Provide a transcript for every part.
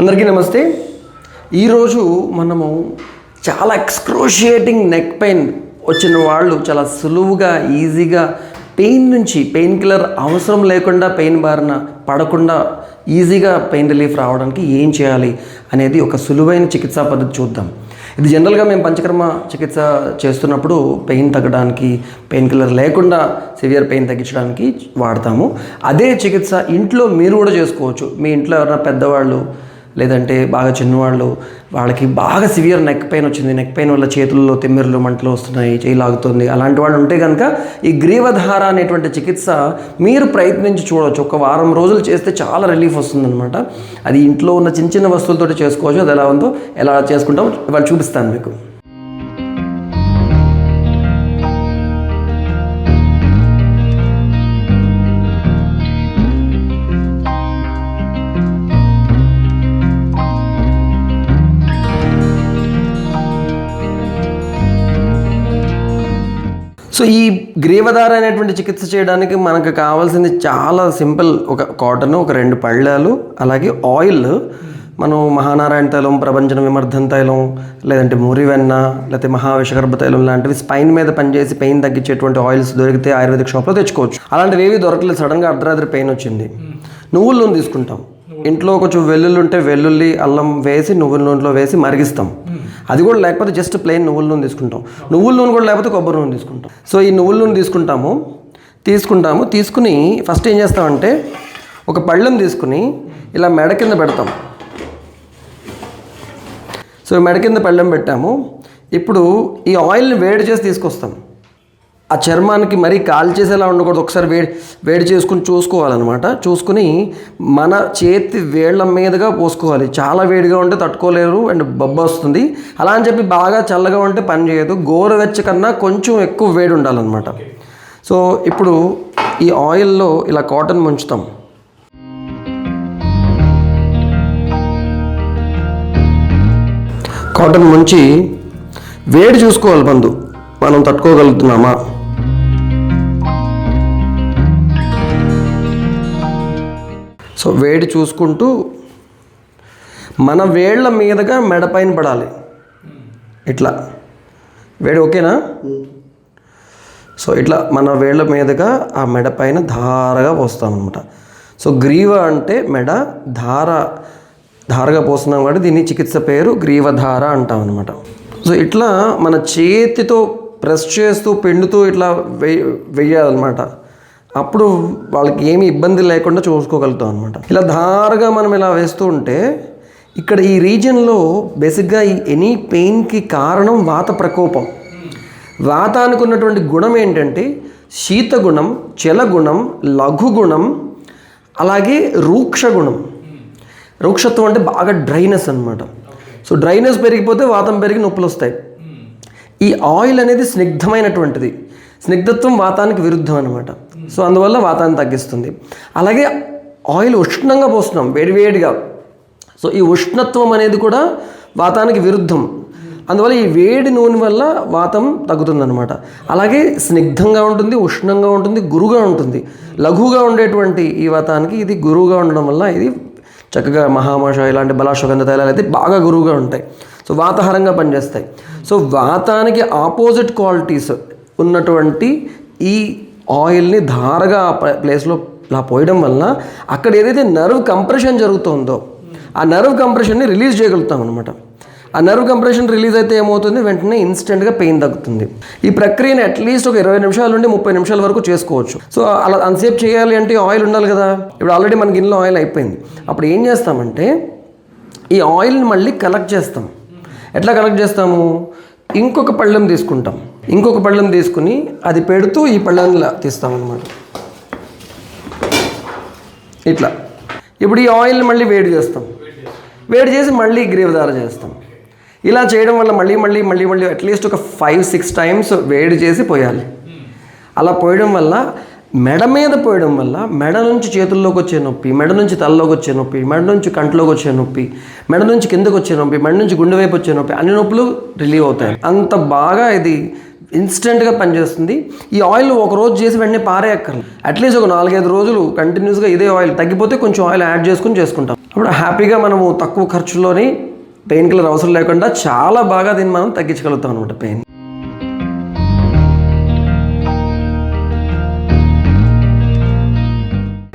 అందరికీ నమస్తే. ఈరోజు మనము చాలా ఎక్స్క్రోషియేటింగ్ నెక్ పెయిన్ వచ్చిన వాళ్ళు చాలా సులువుగా ఈజీగా పెయిన్ నుంచి పెయిన్ కిల్లర్ అవసరం లేకుండా పెయిన్ బారిన పడకుండా ఈజీగా పెయిన్ రిలీఫ్ రావడానికి ఏం చేయాలి అనేది ఒక సులువైన చికిత్సా పద్ధతి చూద్దాం. ఇది జనరల్గా మేము పంచకర్మ చికిత్స చేస్తున్నప్పుడు పెయిన్ తగ్గడానికి పెయిన్ కిల్లర్ లేకుండా సివియర్ పెయిన్ తగ్గించడానికి వాడతాము. అదే చికిత్స ఇంట్లో మీరు కూడా చేసుకోవచ్చు. మీ ఇంట్లో ఎవరైనా పెద్దవాళ్ళు లేదంటే బాగా చిన్నవాళ్ళు వాళ్ళకి బాగా సివియర్ నెక్ పెయిన్ వచ్చింది. నెక్ పెయిన్ వల్ల చేతుల్లో తిమ్మిర్లు మంటలు వస్తున్నాయి చేయి లాగుతుంది. అలాంటి వాళ్ళు ఉంటే కనుక ఈ గ్రీవధార అనేటువంటి చికిత్స మీరు ప్రయత్నించి చూడవచ్చు ఒక వారం రోజులు చేస్తే చాలా రిలీఫ్ వస్తుందన్నమాట. అది ఇంట్లో ఉన్న చిన్న చిన్న వస్తువులతో చేసుకోవచ్చు. అది ఎలా ఉందో ఎలా చేసుకుంటాం వాళ్ళు చూపిస్తాను మీకు. సో ఈ గ్రీవధార అనేటువంటి చికిత్స చేయడానికి మనకు కావాల్సింది చాలా సింపుల్ ఒక కాటన్ ఒక రెండు పళ్ళాలు అలాగే ఆయిల్. మనం మహానారాయణ తైలం ప్రభంజన విమర్ధన తైలం లేదంటే మురివెన్న లేకపోతే మహావిషగర్భ తైలం లాంటివి స్పైన్ మీద పనిచేసి పెయిన్ తగ్గించేటువంటి ఆయిల్స్ దొరికితే ఆయుర్వేదిక్ షాప్లో తెచ్చుకోవచ్చు. అలాంటివి ఏవి దొరకలేదు సడన్గా అర్ధరాత్రి పెయిన్ వచ్చింది. నువ్వుల నూనె తీసుకుంటాం. ఇంట్లో కొంచెం వెల్లుల్లి ఉంటే వెల్లుల్లి అల్లం వేసి నువ్వుల నూనెలో వేసి మరిగిస్తాం. అది కూడా లేకపోతే జస్ట్ ప్లెయిన్ నువ్వుల నూనె తీసుకుంటాం. నువ్వుల నూనె కూడా లేకపోతే కొబ్బరి నూనె తీసుకుంటాం. సో ఈ నువ్వుల నూనె తీసుకుంటాము. తీసుకుంటాము. తీసుకుని ఫస్ట్ ఏం చేస్తామంటే ఒక పళ్ళెం తీసుకుని ఇలా మెడ కింద పెడతాం. సో మెడ కింద పళ్ళెం పెట్టాము. ఇప్పుడు ఈ ఆయిల్ని వేడి చేసి తీసుకొస్తాం. ఆ చర్మానికి మరీ కాల్చేసేలా ఉండకూడదు. ఒకసారి వేడి వేడి చేసుకుని చూసుకోవాలన్నమాట. చూసుకుని మన చేతి వేళ్ళ మీదుగా పోసుకోవాలి. చాలా వేడిగా ఉంటే తట్టుకోలేరు అండ్ బొబ్బ వస్తుంది. అలా అని చెప్పి బాగా చల్లగా ఉంటే పని చేయదు. గోరువెచ్చ కన్నా కొంచెం ఎక్కువ వేడి ఉండాలన్నమాట. సో ఇప్పుడు ఈ ఆయిల్లో ఇలా కాటన్ ముంచుతాం. కాటన్ ముంచి వేడి చూసుకోవాలి బంధు. మనం తట్టుకోగలుగుతున్నామా? సో వేడి చూసుకుంటూ మన వేళ్ళ మీదుగా మెడపైన పడాలి. ఇట్లా. వేడి ఓకేనా? సో ఇట్లా మన వేళ్ళ మీదుగా ఆ మెడ పైన ధారగా పోస్తామన్నమాట. సో గ్రీవ అంటే మెడ ధార ధారగా పోస్తున్నాం కాబట్టి దీని చికిత్స పేరు గ్రీవధార అంటాం అనమాట సో ఇట్లా మన చేతితో ప్రెస్ చేస్తూ పిండుతూ ఇట్లా వెయ్యి వెయ్యాలన్నమాట. అప్పుడు వాళ్ళకి ఏమి ఇబ్బంది లేకుండా చూసుకోగలుగుతాం అనమాట ఇలా ధారగా మనం ఇలా వేస్తూ ఉంటే ఇక్కడ ఈ రీజియన్లో బేసిక్గా ఈ ఎనీ పెయిన్కి కారణం వాత ప్రకోపం. వాతానికి ఉన్నటువంటి గుణం ఏంటంటే శీత గుణం లఘుగుణం అలాగే రూక్ష గుణం రూక్షత్వం అంటే బాగా డ్రైనెస్ అనమాట సో డ్రైనెస్ పెరిగిపోతే వాతం పెరిగి నొప్పులు వస్తాయి. ఈ ఆయిల్ అనేది స్నిగ్ధమైనటువంటిది. స్నిగ్ధత్వం వాతానికి విరుద్ధం అనమాట సో అందువల్ల వాతాన్ని తగ్గిస్తుంది. అలాగే ఆయిల్ ఉష్ణంగా పోస్తున్నాం వేడివేడిగా సో ఈ ఉష్ణత్వం అనేది కూడా వాతానికి విరుద్ధం. అందువల్ల ఈ వేడి నూనె వల్ల వాతం తగ్గుతుందన్నమాట. అలాగే స్నిగ్ధంగా ఉంటుంది ఉష్ణంగా ఉంటుంది గురుగా ఉంటుంది. లఘువుగా ఉండేటువంటి ఈ వాతానికి ఇది గురువుగా ఉండడం వల్ల ఇది చక్కగా మహామాష ఇలాంటి బలాశ్వగంధ తైలాలు అయితే బాగా గురువుగా ఉంటాయి. సో వాతహరంగా పనిచేస్తాయి. సో వాతానికి ఆపోజిట్ క్వాలిటీస్ ఉన్నటువంటి ఈ ఆయిల్ని ధారగా ఆ ప్లేస్లో ఇలా పోయడం వలన అక్కడ ఏదైతే నర్వ్ కంప్రెషన్ జరుగుతుందో ఆ నర్వ్ కంప్రెషన్ని రిలీజ్ చేయగలుగుతాం అనమాట ఆ నర్వ్ కంప్రెషన్ రిలీజ్ అయితే ఏమవుతుంది? వెంటనే ఇన్స్టెంట్గా పెయిన్ తగ్గుతుంది. ఈ ప్రక్రియను అట్లీస్ట్ ఒక ఇరవై నిమిషాల నుండి ముప్పై నిమిషాల వరకు చేసుకోవచ్చు. సో అలా అంతసేపు చేయాలి అంటే ఆయిల్ ఉండాలి కదా. ఇప్పుడు ఆల్రెడీ మన గిన్నెలో ఆయిల్ అయిపోయింది. అప్పుడు ఏం చేస్తామంటే ఈ ఆయిల్ని మళ్ళీ కలెక్ట్ చేస్తాం. ఎట్లా కలెక్ట్ చేస్తాము? ఇంకొక పళ్ళెం తీసుకుంటాం. ఇంకొక పళ్ళెం తీసుకుని అది పెడుతూ ఈ పళ్ళెంలా తీస్తామన్నమాట. తీస్తాం అనమాట ఇట్లా. ఇప్పుడు ఈ ఆయిల్ని మళ్ళీ వేడి చేస్తాం. వేడి చేసి మళ్ళీ గ్రేవదార చేస్తాం. ఇలా చేయడం వల్ల మళ్ళీ మళ్ళీ మళ్ళీ మళ్ళీ అట్లీస్ట్ ఒక ఫైవ్ సిక్స్ టైమ్స్ వేడి చేసి పోయాలి. అలా పోయడం వల్ల మెడ మీద పోయడం వల్ల మెడ నుంచి చేతుల్లోకి వచ్చే నొప్పి మెడ నుంచి తలలోకి వచ్చే నొప్పి మెడ నుంచి కంట్లోకి వచ్చే నొప్పి మెడ నుంచి కిందకు వచ్చే నొప్పి మెడ నుంచి గుండె వైపు వచ్చే నొప్పి అన్ని నొప్పులు రిలీవ్ అవుతాయి. అంత బాగా ఇది ఇన్స్టెంట్గా పనిచేస్తుంది. ఈ ఆయిల్ ఒక రోజు చేసి వెంటనే పారేయక్కర్లేదు అట్లీస్ట్ ఒక నాలుగైదు రోజులు కంటిన్యూస్గా ఇదే ఆయిల్ తగ్గిపోతే కొంచెం ఆయిల్ యాడ్ చేసుకుని చేసుకుంటాం. అప్పుడు హ్యాపీగా మనము తక్కువ ఖర్చులోని పెయిన్ కిల్లర్ అవసరం లేకుండా చాలా బాగా దీన్ని మనం తగ్గించగలుగుతాం అనమాట పెయిన్.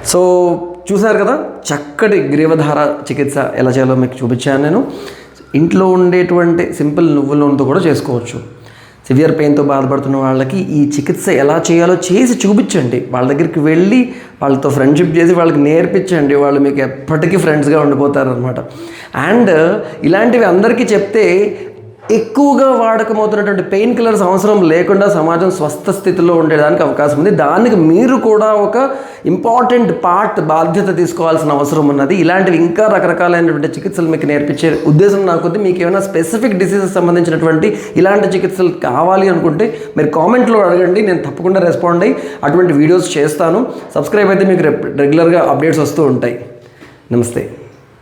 సో చూసారు కదా? చక్కటి గ్రీవధార చికిత్స ఎలా చేయాలో మీకు చూపించాను నేను. ఇంట్లో ఉండేటువంటి సింపుల్ నువ్వుల నూనెతో కూడా చేసుకోవచ్చు. సివియర్ పెయిన్తో బాధపడుతున్న వాళ్ళకి ఈ చికిత్స ఎలా చేయాలో చేసి చూపించండి. వాళ్ళ దగ్గరికి వెళ్ళి వాళ్ళతో ఫ్రెండ్షిప్ చేసి వాళ్ళకి నేర్పించండి. వాళ్ళు మీకు ఎప్పటికీ ఫ్రెండ్స్గా ఉండిపోతారు అనమాట అండ్ ఇలాంటివి అందరికీ చెప్తే ఎక్కువగా వాడకమవుతున్నటువంటి పెయిన్ కిల్లర్స్ అవసరం లేకుండా సమాజం స్వస్థ స్థితిలో ఉండేదానికి అవకాశం ఉంది. దానికి మీరు కూడా ఒక ఇంపార్టెంట్ పార్ట్ బాధ్యత తీసుకోవాల్సిన అవసరం ఉన్నది. ఇలాంటివి ఇంకా రకరకాలైనటువంటి చికిత్సలు మీకు నేర్పించే ఉద్దేశం నాకు ఉంది. మీకు ఏమైనా స్పెసిఫిక్ డిసీజెస్ సంబంధించినటువంటి ఇలాంటి చికిత్సలు కావాలి అనుకుంటే మీరు కామెంట్లో అడగండి. నేను తప్పకుండా రెస్పాండ్ అయ్యి అటువంటి వీడియోస్ చేస్తాను. సబ్స్క్రైబ్ అయితే మీకు రెగ్యులర్గా అప్డేట్స్ వస్తూ ఉంటాయి. నమస్తే.